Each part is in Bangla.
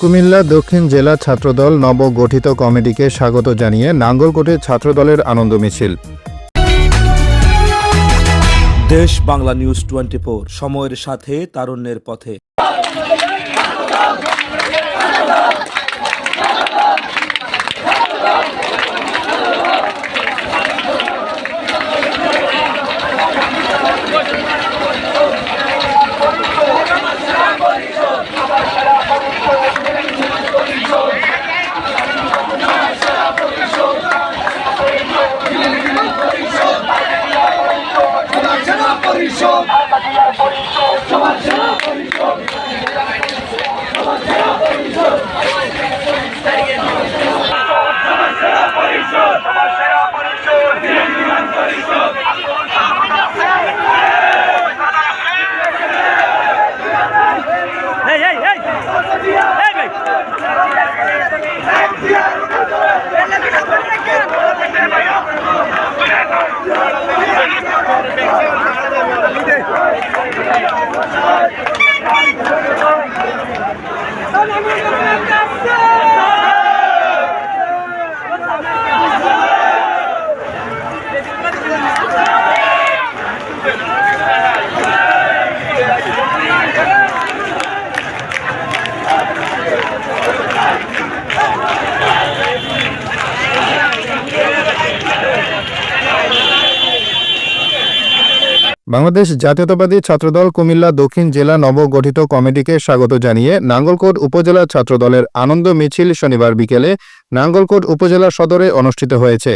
কুমিল্লা দক্ষিণ জেলা ছাত্রদল নবগঠিত কমিটিকে স্বাগত জানিয়ে নাঙ্গলকোটে ছাত্রদলের আনন্দ মিছিল। দেশ বাংলা নিউজ টোয়েন্টি সময়ের সাথে, তারুণ্যের পথে। Hey, hey, hey! Hey, mate! Bangladesh জাতীয়তাবাদী ছাত্রদল কুমিল্লা দক্ষিণ জেলা নবগঠিত কমিটিকে স্বাগত জানিয়ে নাঙ্গলকোট উপজেলা ছাত্রদলের আনন্দ মিছিল শনিবার বিকেলে নাঙ্গলকোট উপজেলা সদরে অনুষ্ঠিত হয়েছে।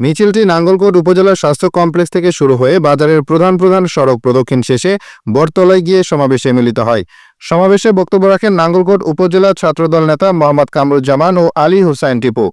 মিছিলটি নাঙ্গলকোট উপজেলা স্বাস্থ্য কমপ্লেক্স থেকে শুরু হয়ে বাজারের প্রধান প্রধান সড়ক প্রদক্ষিণ শেষে বটতলায় গিয়ে সমাবেশে মিলিত হয়। সমাবেশে বক্তব্য রাখেন নাঙ্গলকোট উপজেলা ছাত্রদল নেতা মোহাম্মদ কামরুজ্জামান ও আলী হুসাইন টিপু।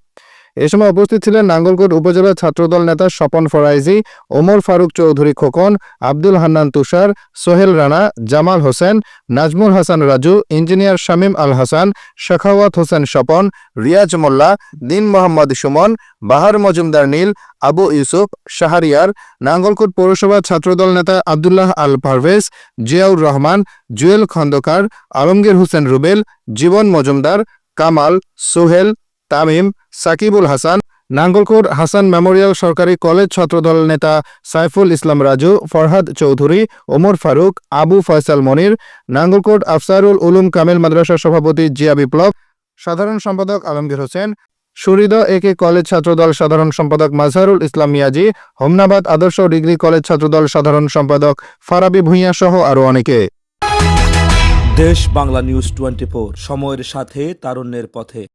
এ সময় উপস্থিত ছিলেন নাঙ্গলকোট উপজেলা ছাত্রদল নেতা স্বপন ফরাইজি, ওমর ফারুক চৌধুরী খোকন, আব্দুল হান্নান তুষার, সোহেল রানা, জামাল হোসেন, নাজমুল হাসান রাজু, ইঞ্জিনিয়ার শামীম আল হাসান, শেখাওয়াত হোসেন স্বপন, রিয়াজ মোল্লা, দিন মোহাম্মদ সুমন, বাহার মজুমদার নীল, আবু ইউসুফ, শাহরিয়ার, নাঙ্গলকোট পৌরসভা ছাত্রদল নেতা আবদুল্লাহ আল পারভেজ, জিয়াউর রহমান, জুয়েল খন্দকার, আলমগীর হোসেন রুবেল, জীবন মজুমদার, কামাল, সোহেল তামিম, সাকিবুল হাসান, নাঙ্গলকোট হাসান মেমোরিয়াল সরকারি কলেজ ছাত্রদল নেতা সাইফুল ইসলাম রাজু, ফরহাদ চৌধুরী, ওমর ফারুক, আবু ফয়সাল মনির, নাঙ্গলকোট আফসারুল উলুম কামিল মাদ্রাসা সভাপতি জিয়া বিপ্লব, সাধারণ সম্পাদক আলমগীর হোসেন, সুরিদ একে কলেজ ছাত্রদল সাধারণ সম্পাদক মাজহারুল ইসলাম মিয়াজি, হোমনাবাদ আদর্শ ডিগ্রি কলেজ ছাত্রদল সাধারণ সম্পাদক ফারাবি ভূঁইয়া সহ আরও অনেকে। দেশ বাংলা নিউজ টোয়েন্টি সময়ের সাথে, তারুণ্যের পথে।